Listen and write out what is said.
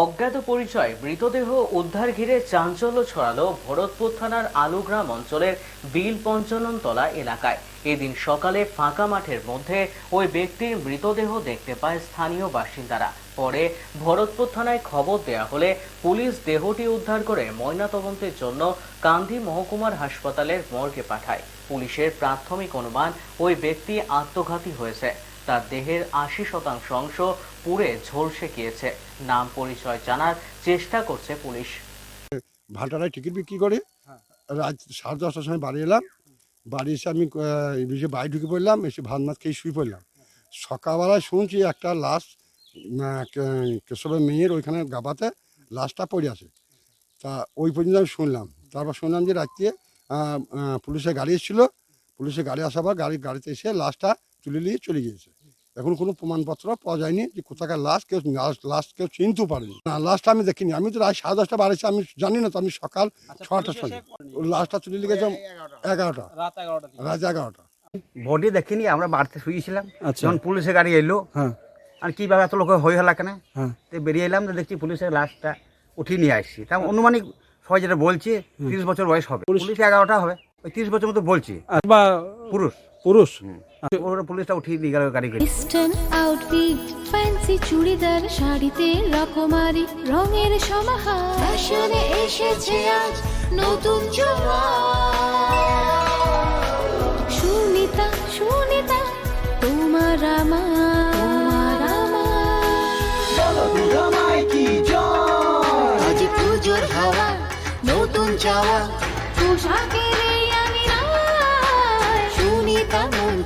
অজ্ঞাত পরিচয়, মৃতদেহ উদ্ধার ঘিরে চাঞ্চল্য ছড়ালো ভরতপুর থানার আলুগ্রাম অঞ্চলের বিল পঞ্চাননতলা এলাকায়। এদিন সকালে ফাঁকা মাঠের মধ্যে ওই ব্যক্তির মৃতদেহ দেখতে পায় স্থানীয় বাসিন্দারা। পরে ভরতপুর থানায় খবর দেয়া হলে পুলিশ দেহটি উদ্ধার করে ময়নাতদন্তের জন্য কান্ধি মহকুমার হাসপাতালের মর্গে পাঠায়। পুলিশের প্রাথমিক অনুমান, ওই ব্যক্তি আত্মঘাতী হয়েছে। তার দেহের আশি শতাংশ অংশ পুড়ে ঝলসে গিয়েছে। নাম পরিচয় জানার চেষ্টা করছে পুলিশ। ভাটারায় টিকিট বিক্রি করে। রাত সাড়ে দশটার সময় বাড়ি এলাম। বাড়ি এসে আমি এসে বাড়ি ঢুকে পড়লাম এসে ভাত মাছ খেয়ে শুয়ে পড়লাম। সকালবেলায় শুনছি একটা লাশ কে- কেশবের মেয়ের ওইখানে গাবাতে লাশটা পড়ে আছে। তা ওই পর্যন্ত আমি শুনলাম। তারপর শুনলাম যে রাত্রে পুলিশের গাড়ি এসেছিল। পুলিশের গাড়ি আসার পর গাড়ি গাড়িতে এসে লাশটা তুলে নিয়ে চলে গিয়েছে। এখন কোনো প্রমাণপত্র পাওয়া যায়নি যে কোথাকার লাশ কেউ লাশ কেউ চিনতেও পারেনি। না লাশটা আমি দেখিনি। আমি তো রাত সাড়ে দশটা বাড়িছি আমি জানি না তো আমি সকাল ছটার সময় ওই লাশটা তুলে নিয়ে গেছে এগারোটা। রাত এগারোটা বডি দেখিনি আমরা বাড়িতে শুয়েছিলাম আচ্ছা। যখন পুলিশের গাড়ি এলো হ্যাঁ। আর কীভাবে এত লোক হয়ে হলো কেন? হ্যাঁ। তো বেরিয়ে এলাম তো দেখছি পুলিশের লাশটা উঠিয়ে নিয়ে আসছি। তা অনুমানিক সবাই যেটা বলছে তিরিশ বছর বয়স হবে। পুলিশ এগারোটা হবে ওই তিরিশ বছর মতো বলছি। বা পুরুষ। পুরুষ। পুলিশটা উঠিয়ে নিয়ে গেল গাড়ি করে ওয়েস্টার্ন আউটফিট ফ্যান্সি চুড়িদার, শাড়িতে রকমারি, রঙের সমাহার। ফ্যাশনে এসেছে আজ নতুন সুনিতা সুনিতা, তোমার আমার চাওয়া